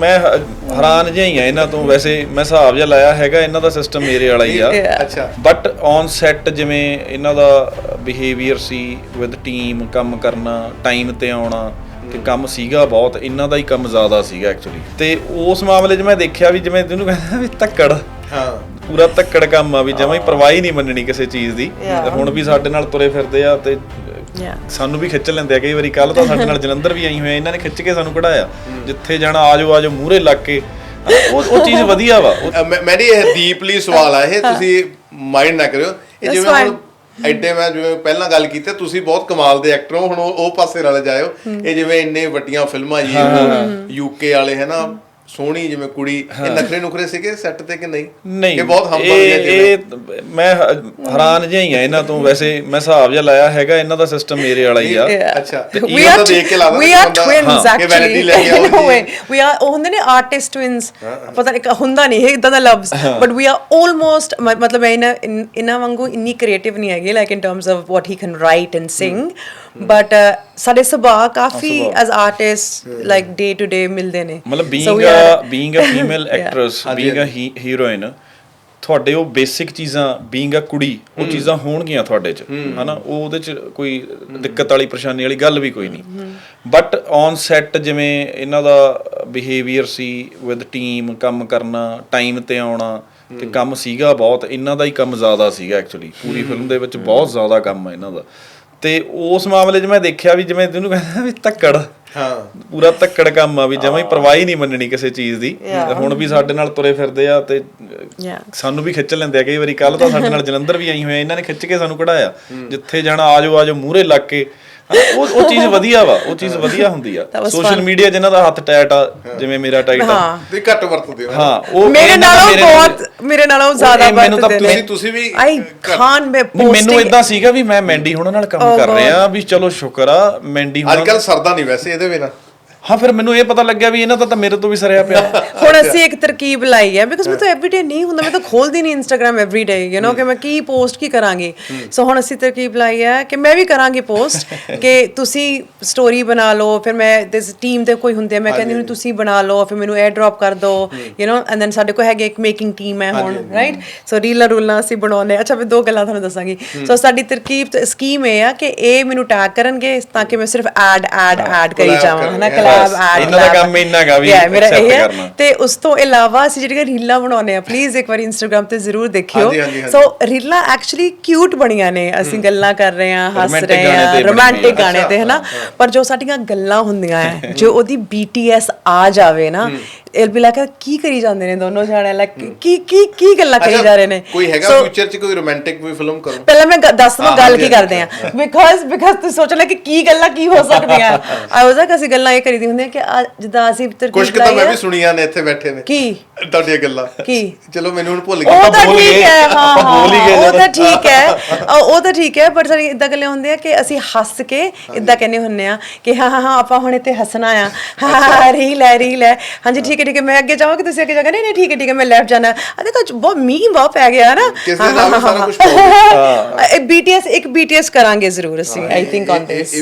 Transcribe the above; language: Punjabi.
ਮੈਂ ਹ- ਹੈਰਾਨ ਜਿਹਾ ਹੀ ਆ ਇਹਨਾਂ ਤੋਂ। ਵੈਸੇ ਮੈਂ ਹਿਸਾਬ ਜਿਹਾ ਲਾਇਆ ਹੈਗਾ ਇਹਨਾਂ ਦਾ ਸਿਸਟਮ ਮੇਰੇ ਵਾਲਾ ਹੀ ਆ. ਅੱਛਾ। ਬਟ ਔਨ ਸੈੱਟ ਜਿਵੇਂ ਇਹਨਾਂ ਦਾ ਬਿਹੇਵੀਅਰ ਸੀ ਵਿਦ ਟੀਮ ਕੰਮ ਕਰਨਾ ਟਾਈਮ ਤੇ ਆਉਣਾ ਤੇ ਕੰਮ ਸੀਗਾ ਬਹੁਤ ਇਹਨਾਂ ਦਾ ਹੀ ਕੰਮ ਜ਼ਿਆਦਾ ਸੀਗਾ ਐਕਚੁਅਲੀ ਤੇ ਉਸ ਮਾਮਲੇ 'ਚ ਮੈਂ ਦੇਖਿਆ ਵੀ ਜਿਵੇਂ ਤੈਨੂੰ ਕਹਿੰਦਾ ਵੀ ਧੱਕੜ। ਹਾਂ। ਪੂਰਾ ਧੱਕੜ ਕੰਮ ਆ ਵੀ ਜਮਾਂ ਹੀ ਪਰਵਾਹ ਹੀ ਨਹੀਂ ਮੰਨਣੀ ਕਿਸੇ ਚੀਜ਼ ਦੀ। ਹੁਣ ਵੀ ਸਾਡੇ ਨਾਲ ਤੁਰੇ ਫਿਰਦੇ ਆ ਤੇ Yeah. ਸਾਨੂੰ ਵੀ ਖਿੱਚ ਲੈਂਦੇ ਆ। ਕਈ ਵਾਰੀ ਕੱਲ ਤਾਂ ਸਾਡੇ ਨਾਲ ਜਲੰਧਰ ਵੀ ਆਈ ਹੋਏ ਇਹਨਾਂ ਨੇ ਖਿੱਚ ਕੇ ਸਾਨੂੰ ਕਢਾਇਆ। ਜਿੱਥੇ ਜਾਣਾ ਆਜੋ ਆਜੋ ਮੂਹਰੇ ਲੱਗ ਕੇ। ਉਹ ਉਹ ਚੀਜ਼ ਵਧੀਆ ਵਾ। ਮੈਡੀ ਇਹ ਡੀਪਲੀ ਸਵਾਲ ਆ। ਇਹ ਤੁਸੀਂ ਮਾਈਂਡ ਨਾ ਕਰਿਓ। ਇਹ ਜਿਵੇਂ ਹੁਣ. ਐਡੇ ਮੈਂ ਜਿਵੇਂ ਪਹਿਲਾਂ ਗੱਲ ਕੀਤੀ ਤੁਸੀਂ ਬਹੁਤ ਕਮਾਲ ਦੇ ਐਕਟਰ ਹੋ। ਹੁਣ ਉਹ ਉਹ ਪਾਸੇ ਨਾਲ ਜਾਇਓ। ਇਹ ਜਿਵੇਂ ਇੰਨੇ ਵੱਡੀਆਂ ਫਿਲਮਾਂ ਜੀ ਯੂਕੇ ਵਾਲੇ ਹੈ। ਨਾ ਸੋਹਣੀ ਜਿਵੇਂ ਕੁੜੀ ਇਹ ਨਖਰੇ ਨੁਖਰੇ ਸੀਗੇ ਸੈੱਟ ਤੇ ਕਿ ਨਹੀਂ? ਨਹੀਂ ਇਹ ਬਹੁਤ ਹੰਬਲ ਜਿਵੇਂ ਇਹ ਮੈਂ ਹੈਰਾਨ ਜਿਹਾ ਹੀ ਆ ਇਹਨਾਂ ਤੋਂ ਵੈਸੇ। ਮੈਂ ਹਿਸਾਬ ਜਿਹਾ ਲਾਇਆ ਹੈਗਾ ਇਹਨਾਂ ਦਾ ਸਿਸਟਮ ਮੇਰੇ ਵਾਲਾ ਹੀ ਆ. ਅੱਛਾ ਤੇ we ਇਹ are ਤਾਂ ਦੇਖ ਕੇ ਲੱਗਦਾ ਵੀ are ਬੰਦਾ- twins ਹਾਂ, ਕਿ actually. vanity ਲੈ ਕੇ ਆਓ in a ਜੀ। way. We are ਉਹ ਹੁੰਦੇ ਨੇ ਆਰਟਿਸਟ ਟਵਿਨਸ ਪਤਾ ਨਹੀਂ ਹੁੰਦਾ ਨਹੀਂ ਇਹ ਇਦਾਂ ਦਾ ਲਵਸ ਬਟ are almost ਮ- ਮਤਲਬ ਮੈਂ ਇਹਨਾਂ ਇਨ- ਇਹਨਾਂ ਵਾਂਗੂ ਇੰਨੀ ਕ੍ਰੀਏਟਿਵ ਨਹੀਂ ਹੈਗੀ like in terms of what he can write and sing but ਸਾਡੇ ਸੁਭਾਅ ਕਾਫੀ as artist like day to day ਮਿਲਦੇ ਨੇ। ਮਤਲਬ being a being a female actress being a heroine ਤੁਹਾਡੇ ਉਹ ਬੇਸਿਕ ਚੀਜ਼ਾਂ ਬੀਇੰਗ ਅ ਕੁੜੀ ਉਹ ਚੀਜ਼ਾਂ ਹੋਣਗੀਆਂ ਤੁਹਾਡੇ ਚ ਹਨਾ? ਉਹ ਉਹਦੇ ਚ ਕੋਈ ਦਿੱਕਤ ਵਾਲੀ ਪਰੇਸ਼ਾਨੀ ਵਾਲੀ ਗੱਲ ਵੀ ਕੋਈ ਨਹੀਂ। ਬਟ ਔਨ ਸੈੱਟ ਜਿਵੇਂ ਇਹਨਾਂ ਦਾ ਬਿਹੇਵੀਅਰ ਸੀ ਵਿਦ ਟੀਮ ਕੰਮ ਕਰਨਾ ਟਾਈਮ ਤੇ ਆਉਣਾ ਤੇ ਕੰਮ ਸੀਗਾ ਬਹੁਤ ਇਹਨਾਂ ਦਾ ਹੀ ਕੰਮ ਜ਼ਿਆਦਾ ਸੀਗਾ ਐਕਚੁਅਲੀ ਪੂਰੀ ਫਿਲਮ ਦੇ ਵਿੱਚ ਬਹੁਤ ਜ਼ਿਆਦਾ ਕੰਮ ਹੈ ਇਹਨਾਂ ਦਾ। ਤੇ ਉਸ ਮਾਮਲੇ 'ਚ ਮੈਂ ਦੇਖਿਆ ਵੀ ਜਿਵੇਂ ਤੈਨੂੰ ਕਹਿੰਦਾ ਵੀ ਧੱਕੜ। ਹਾਂ। ਪੂਰਾ ਧੱਕੜ ਕੰਮ ਆ ਵੀ ਜਮਾਂ ਹੀ ਪਰਵਾਹ ਹੀ ਨਹੀਂ ਮੰਨਣੀ ਕਿਸੇ ਚੀਜ਼ ਦੀ। ਹੁਣ ਵੀ ਸਾਡੇ ਨਾਲ ਤੁਰੇ ਫਿਰਦੇ ਆ ਤੇ. ਸਾਨੂੰ ਵੀ ਖਿੱਚ ਲੈਂਦੇ ਆ। ਕਈ ਵਾਰੀ ਕੱਲ ਤਾਂ ਸਾਡੇ ਨਾਲ ਜਲੰਧਰ ਵੀ ਆਈ ਹੋਏ ਇਹਨਾਂ ਨੇ ਖਿੱਚ ਕੇ ਸਾਨੂੰ ਕਢਾਇਆ। ਜਿੱਥੇ ਜਾਣਾ ਆਜੋ ਆਜੋ ਮੂਹਰੇ ਲੱਗ ਕੇ ਉਹ ਉਹ ਚੀਜ਼ ਵਧੀਆ ਵਾ ਉਹ ਚੀਜ਼ ਵਧੀਆ ਹੁੰਦੀ ਆ। ਸੋਸ਼ਲ. ਮੀਡੀਆ ਜਿਨ੍ਹਾਂ ਦਾ ਹੱਥ ਟੈਟ ਆ ਜਿਵੇਂ ਮੇਰਾ ਟਾਈਟ ਆ। ਹਾਂ। ਤੁਸੀਂ ਘੱਟ ਵਰਤਦੇ ਹੋ। ਹਾਂ ਉਹ ਮੇਰੇ ਨਾਲੋਂ ਬਹੁਤ ਮੇਰੇ ਨਾਲੋਂ ਜ਼ਿਆਦਾ ਇਹ ਮੈਨੂੰ ਤਾਂ ਵਰਤਦੇ ਤੁਸੀਂ ਤੁਸੀਂ ਵੀ ਆਈ ਖਾਨ ਮੈਂ ਨਹੀਂ, ਮੈਨੂੰ ਇਦਾਂ ਸੀਗਾ ਵੀ ਮੈਂ ਮੈਂਡੀ ਹੁਣਾਂ ਨਾਲ ਕੰਮ ਕਰ. ਰਿਹਾ ਵੀ ਚਲੋ ਸ਼ੁਕਰ ਆ ਮੈਂਡੀ ਅੱਜ ਹੁਣਾਂ ਕੱਲ ਸਰਦਾ ਨਹੀਂ ਵੈਸੇ ਇਹਦੇ ਬਿਨਾ। ਹਾਂ ਫਿਰ ਮੈਨੂੰ ਇਹ ਪਤਾ ਲੱਗਿਆ ਵੀ ਇਹਨਾਂ ਦਾ ਤਾਂ ਮੇਰੇ ਤੋਂ ਵੀ ਸਰਿਆ ਪਿਆ। ਹੁਣ ਅਸੀਂ ਇੱਕ ਤਰਕੀਬ ਲਾਈ ਹੈ ਬਿਕਾਜ਼ ਮੈਂ ਤਾਂ ਐਵਰੀਡੇ ਨਹੀਂ ਹੁੰਦਾ ਮੈਂ ਤਾਂ ਖੋਲਦੀ ਨਹੀਂ ਇੰਸਟਾਗ੍ਰam ਐਵਰੀਡੇ ਯੂ نو ਕਿ ਮੈਂ ਕੀ ਪੋਸਟ ਕੀ ਕਰਾਂਗੀ। ਸੋ ਹੁਣ ਅਸੀਂ ਤਰਕੀਬ ਲਾਈ ਹੈ ਕਿ ਮੈਂ ਵੀ ਕਰਾਂਗੀ ਪੋਸਟ ਕਿ ਤੁਸੀਂ ਸਟੋਰੀ ਬਣਾ ਲਓ ਫਿਰ ਮੈਂ ਦਿਸ ਟੀਮ ਦੇ ਕੋਈ ਹੁੰਦੇ ਮੈਂ ਕਹਿੰਦੀ ਹਾਂ ਤੁਸੀਂ ਬਣਾ ਲਓ ਫਿਰ ਮੈਨੂੰ 에ਅਰ ਡ੍ਰੌਪ ਕਰ ਦਿਓ ਯੂ نو ਐਂਡ ਦੈਨ ਸਾਡੇ ਕੋਲ ਹੈਗੇ ਇੱਕ ਮੇਕਿੰਗ ਟੀਮ ਹੈ ਹੁਣ ਰਾਈਟ ਸੋ ਰੀਲਾਂ ਰੂਲਾਂ ਅਸੀਂ ਬਣਾਉਨੇ ਅੱਛਾ ਮੈਂ ਦੋ ਗੱਲਾਂ ਤੁਹਾਨੂੰ ਦੱਸਾਂਗੀ। ਸੋ ਸਾਡੀ ਤਰਕੀਬ ਸਕੀਮ ਇਹ ਆ ਕਿ ਇਹ ਮੈਨੂੰ ਟੈਗ ਕਰਨਗੇ ਤਾਂ ਕਿ ਮੈਂ ਸਿਰਫ ਐਡ ਐਡ ਐਡ ਕਰੀ ਜਾਵਾਂ ਹਨਾ ਬਸ, ਐਡ ਇਹਨਾਂ ਦਾ ਕੰਮ ਇੰਨਾ ਗਾ ਵੀ ਮੇਰਾ ਇਹ ਹੈ। ਤੇ ਉਸ ਤੋਂ ਇਲਾਵਾ ਅਸੀਂ ਜਿਹੜੀਆਂ ਰੀਲਾਂ ਬਣਾਉਂਦੇ ਆ ਪਲੀਜ਼ ਇੱਕ ਵਾਰੀ ਇੰਸਟਾਗ੍ਰam ਤੇ ਜ਼ਰੂਰ ਦੇਖਿਓ। ਸੋ ਰੀਲਾਂ ਐਕਚੁਅਲੀ ਕਿਊਟ ਬਣੀਆਂ ਨੇ। ਅਸੀਂ ਗੱਲਾਂ ਕਰ ਰਹੇ ਆ ਹੱਸ ਰਹੇ ਆ ਰੋਮਾਂਟਿਕ ਆ। ਗਾਣੇ ਤੇ ਹਨਾ ਪਰ ਜੋ ਸਾਡੀਆਂ ਗੱਲਾਂ ਹੁੰਦੀਆਂ ਹੈ ਜੋ ਉਹਦੀ BTS ਆ ਜਾਵੇ ਨਾ ਇਲ ਬੀ ਲਾਈਕ ਕੀ ਕਰੀ ਜਾਂਦੇ ਨੇ ਦੋਨੋਂ ਜਾਣੇ? ਲਾਈਕ ਕੀ ਕੀ ਕੀ ਗੱਲਾਂ ਕਰੀ ਜਾ ਰਹੇ ਨੇ? ਕੋਈ ਹੈਗਾ ਫਿਊਚਰ 'ਚ ਕੋਈ ਰੋਮਾਂਟਿਕ ਵੀ ਫਿਲਮ ਕਰੋ? ਪਹਿਲਾਂ ਮੈਂ ਗ- ਦੱਸ ਦਵਾਂ ਹਾਂ, ਗੱਲ ਕੀ ਕਰਦੇ ਆ। ਬਿਕਾਜ਼ ਬਿਕਾਜ਼ ਤੁਸੀਂ ਸੋਚ ਲੈ ਕਿ ਕੀ ਗੱਲਾਂ ਕੀ ਹੋ ਸਕਦੀਆਂ। ਆ ਉਹਦਾ ਕਿ ਅਸੀਂ ਗੱਲਾਂ ਇਹ ਕਰੀਦੀ ਹੁੰਦੀਆਂ ਕਿ ਆ ਜਿੱਦਾਂ ਅਸੀਂ ਤਰਕੀਬ ਕੁਝ ਕਿ ਤਾਂ ਮੈਂ ਵੀ ਸੁਣੀਆਂ ਨੇ ਇੱਥੇ ਬੈਠੇ ਨੇ। ਕੀ? ਤੁਹਾਡੀਆਂ ਗੱਲਾਂ। ਕੀ? ਚਲੋ ਮੈਨੂੰ ਹੁਣ ਭੁੱਲ ਉਹ ਗਏ। ਤਾਂ ਬੋਲ ਠੀਕ ਗਏ, ਹੈ ਹਾਂ ਆਪਾਂ ਬੋਲ ਹੀ ਹਾਂ, ਗਏ ਉਹ। ਤਾਂ ਠੀਕ ਹੈ। ਉਹ ਤਾਂ ਠੀਕ ਹੈ ਪਰ ਸਾਡੀ ਇਦਾਂ ਗੱਲਾਂ ਹੁੰਦੀਆਂ ਕਿ ਅਸੀਂ ਹੱਸ ਕੇ ਇਦਾਂ ਕਹਿੰਦੇ ਹੁੰਨੇ ਆ ਕਿ ਹਾਂ ਹਾਂ ਹਾਂ ਆਪਾਂ ਹੁਣ ਇੱਥੇ ਹੱਸਣਾ ਆ। ਹਾਂ ਹਾਂ ਰੀਲ ਹੈ ਰੀਲ ਹੈ। ਹਾਂਜੀ ਠੀਕ ਹੈ ਠੀਕ ਹੈ ਮੈਂ ਅੱਗੇ ਜਾਵਾਂ ਕਿ ਤੁਸੀਂ ਅੱਗੇ ਜਾਗਾ ਨਹੀਂ ਨਹੀਂ ਠੀਕ ਹੈ ਠੀਕ ਹੈ ਮੈਂ ਲੈਫਟ ਜਾਣਾ। ਆ ਦੇਖੋ ਬਹੁਤ ਮੀਂਹ ਬਹੁਤ ਪੈ ਗਿਆ ਨਾ। ਕਿਸੇ ਦੇ ਨਾਲ ਵੀ ਸਾਰਾ ਕੁਝ BTS ਇੱਕ BTS ਕਰਾਂਗੇ ਜ਼ਰੂਰ ਅਸੀਂ ਆਈ ਥਿੰਕ ਔਨ ਦਿਸ